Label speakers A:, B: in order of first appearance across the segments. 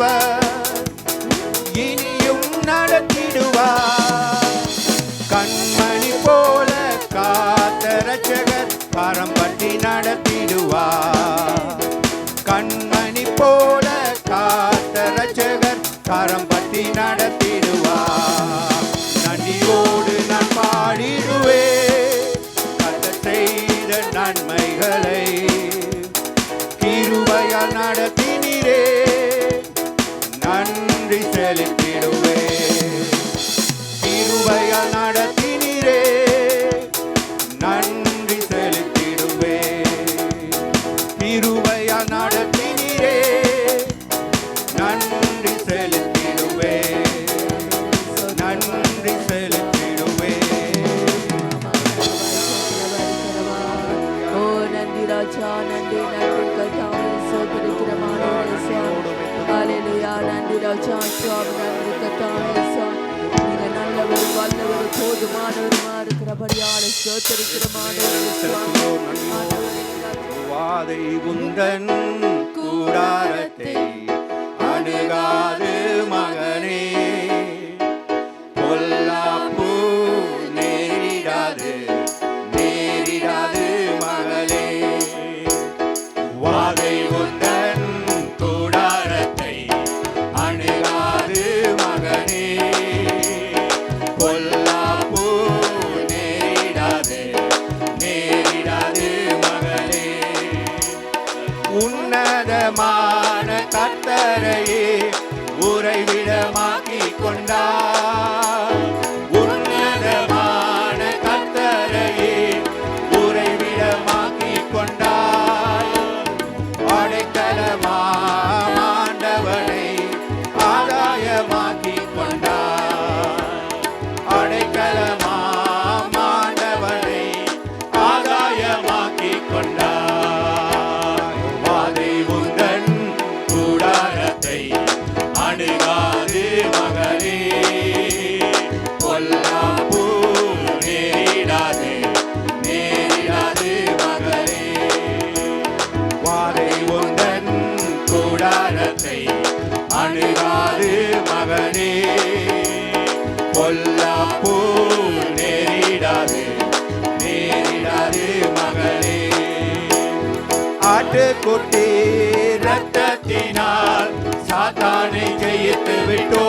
A: நடத்திடுவார் இனியும் நடத்திடுவார். கண்மணி போல காத்தரட்சகர் பரம்பட்டி நடத்திடுவார். வாதை உந்தன் கூடாரத்தை அணுகாது மகன். பொல்லாப்போ நேரிடாது நேரிடாது மகளே. ஆட்டுக்குட்டி ரத்தத்தினால் சாத்தானை ஜெயித்து விட்டோ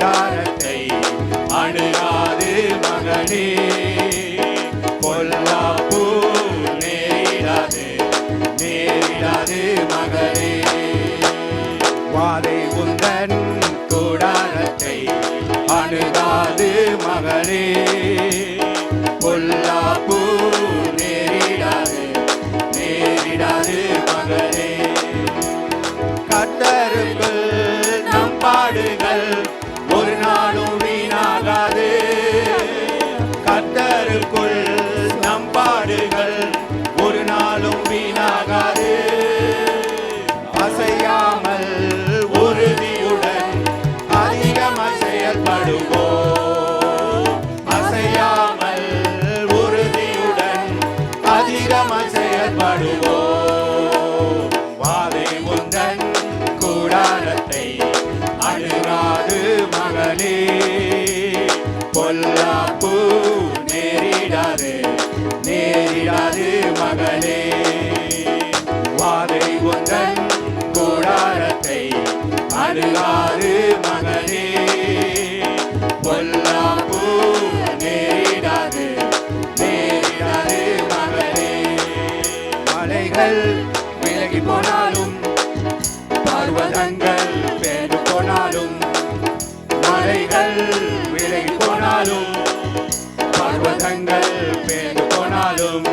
A: கூடாரத்தை அணுகாது மகனே. பர்வதங்கள் பேரு போனாலும் மலைகள் விலகி போனாலும் பர்வதங்கள் பேரு போனாலும்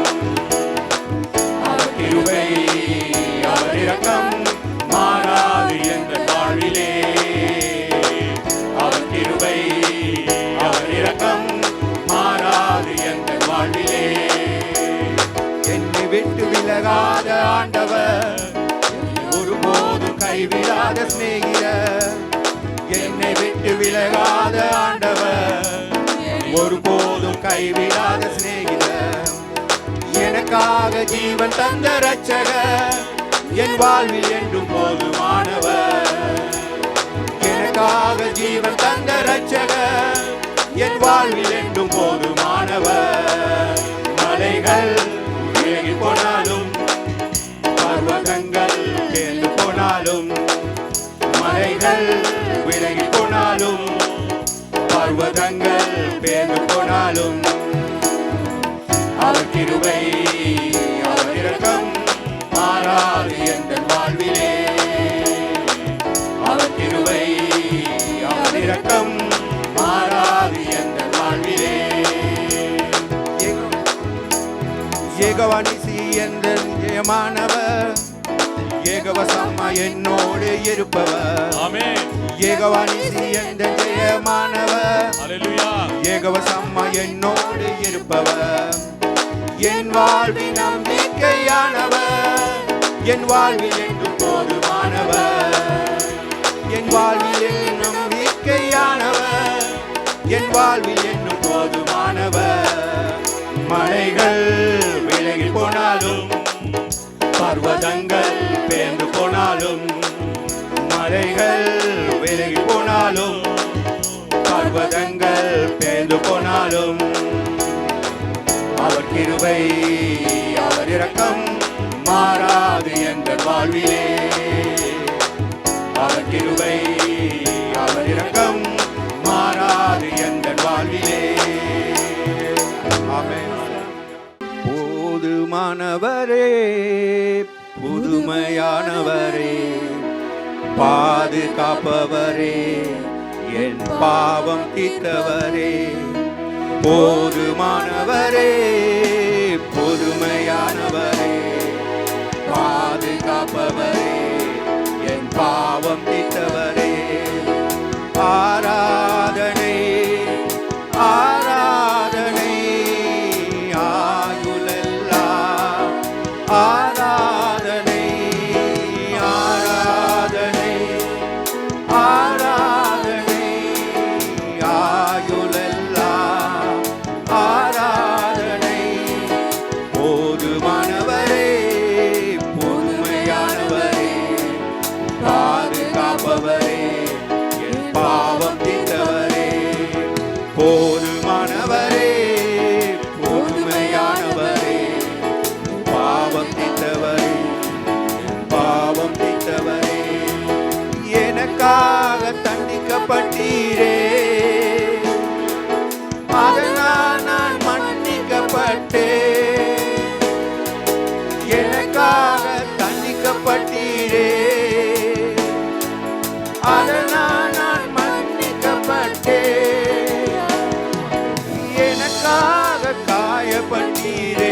A: கைவிடாத சிநேகிதர். என்னை விட்டு விலகாத ஆண்டவர். ஒருபோதும் கைவிடாத சிநேகிதர். எனக்காக ஜீவன் தந்த ரட்சகர் என் வாழ்வில் என்றும் போதுமானவர். எனக்காக ஜீவன் தந்த ரட்சகர் என் வாழ்வில் என்றும் போதுமானவர். மலைகள் போனாலும் மலைகள் விலகி போனாலும் பர்வதங்கள் பேர்ந்து போனாலும் அவர் கிருபை அவர் இரக்கம் மாறாது வாழ்விலே. அவர் கிருபை அவர் இரக்கம் மாறாது வாழ்விலே. என்ற ஏகவசம்மா என்னோடு இருப்பவர். ஏகவானிசி என்ற ஜெயமானவர். ஏகவசம்மா என்னோடு இருப்பவர். என் வாழ்வின் நம்பிக்கையானவர். என் வாழ்வில் என்றும் போதுமானவர். என் வாழ்வில் நம்பிக்கையானவர். என் வாழ்வில் என்றும் போதுமானவர். மலைகள் விலகி போனாலும் பர்வதங்கள் பேர்ந்து போனாலும் மலைகள் விலகி போனாலும் பர்வதங்கள் பேர்ந்து போனாலும் அவர் கிருபை அவர் இரக்கம் மாறாது என்ற வாழ்விலே. அவர் கிருபை அவர் இரக்கம் மாறாது என்ற வாழ்விலே. போதுமானவரே உண்மையானவரே பாதுகாப்பவரே என் பாவம் தீர்த்தவரே போதுமானவரே புதுமையானவரே பாதுகாப்பவரே என் பாவம் தீர்த்தவரே. Tire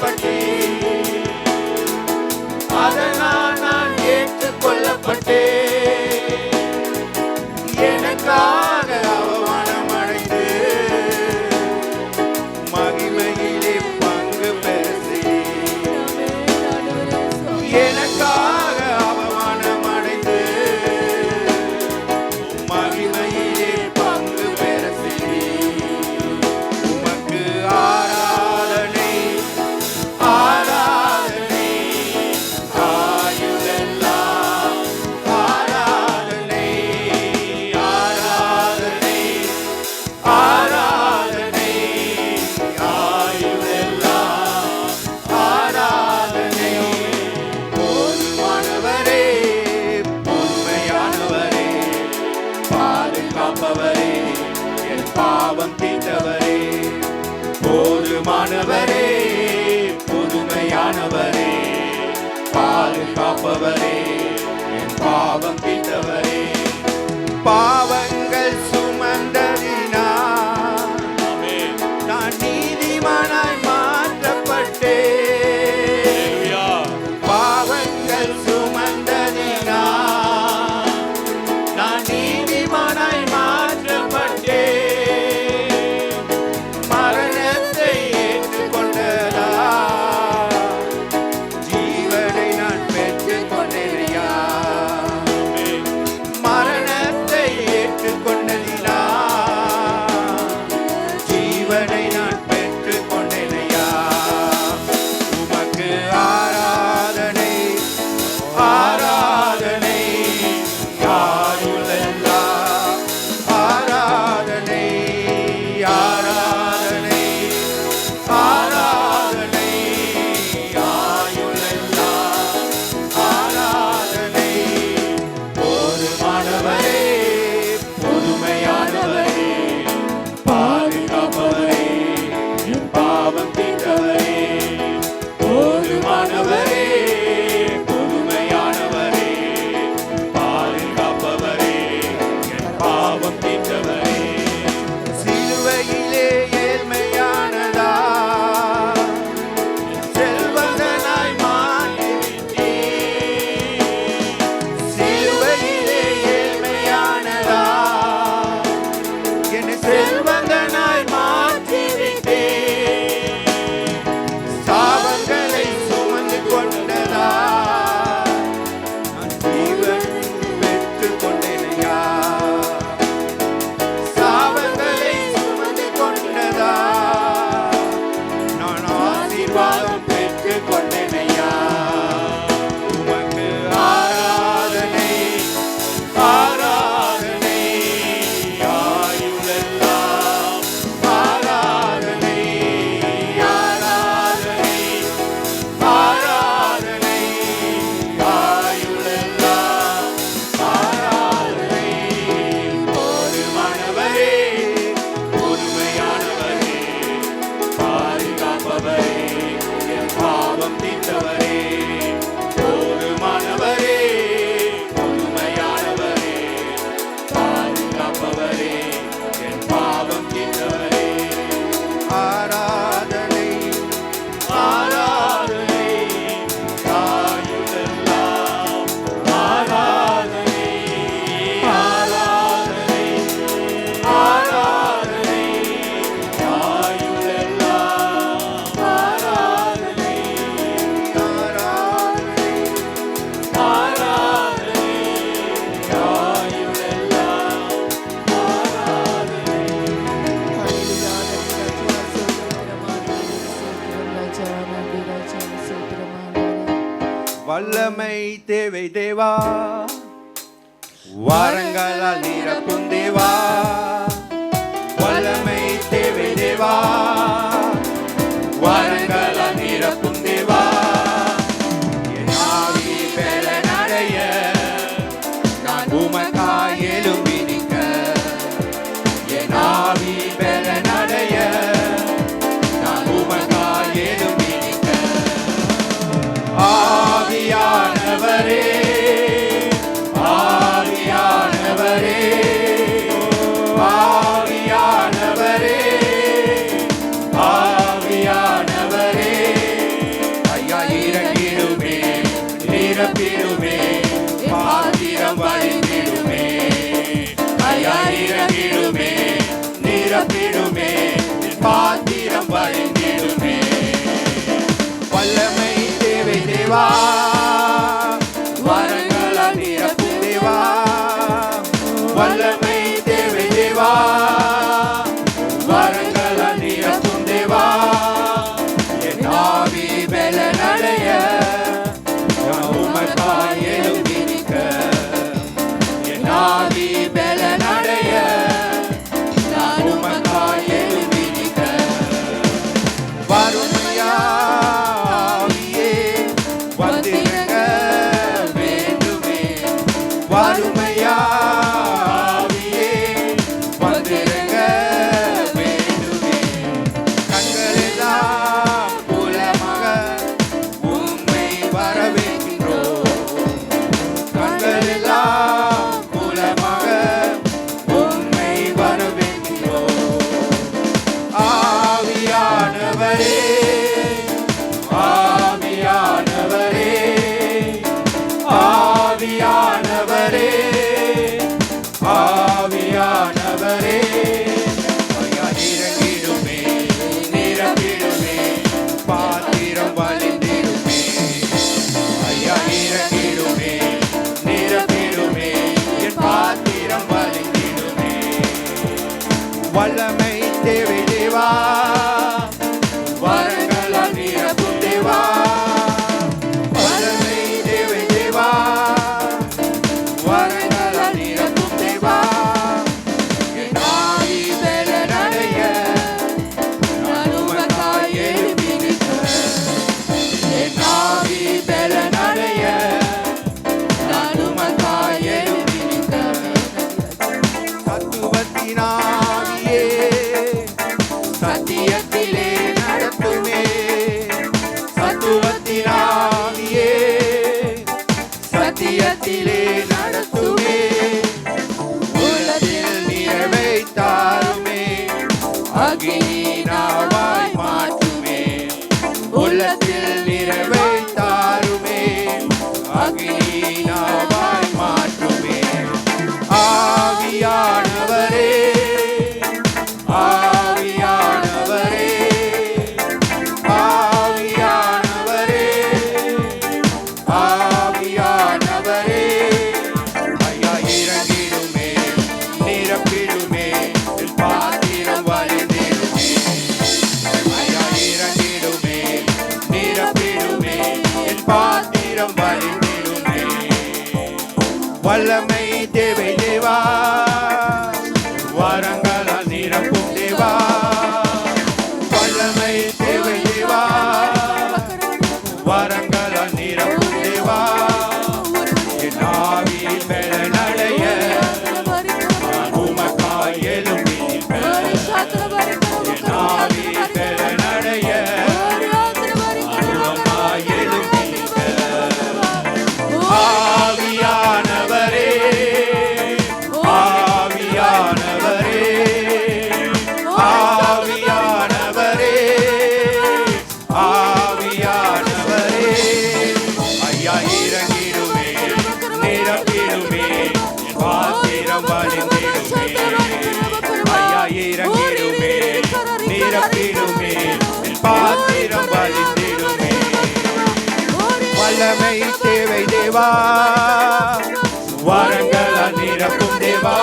A: புறக்கணிக்கப்பட்டேன் அதனால் நான் ஏற்றுக்கொள்ளப்பட்டேன். bar. தப்பித்தவரே வல்லமை தேவை தேவா. வாரங்களால் நிரப்பும் தேவா. வல்லமை தேவை தேவா. Shakira. வல்லமை தேவை தேவா. தேவா. வரங்கள் நிரப்பும் தேவா.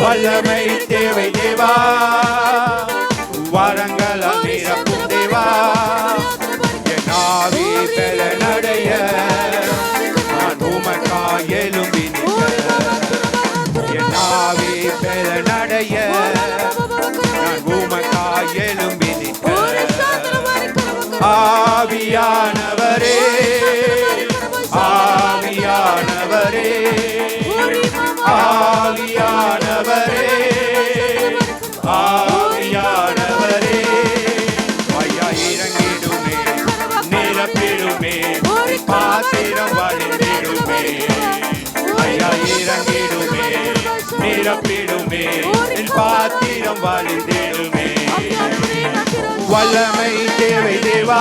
A: வல்லமை தேவை ஆவியானவரே. ஆவியானவரே. ஐயா இறங்கிடுமே நிரப்பிடுமே பாத்திரம் வழிந்திடுமே ஐயா இறங்கிடுமே நிரப்பிடுமே பாத்திரம் வழிந்திடுமே வல்லமை தேவை தேவா.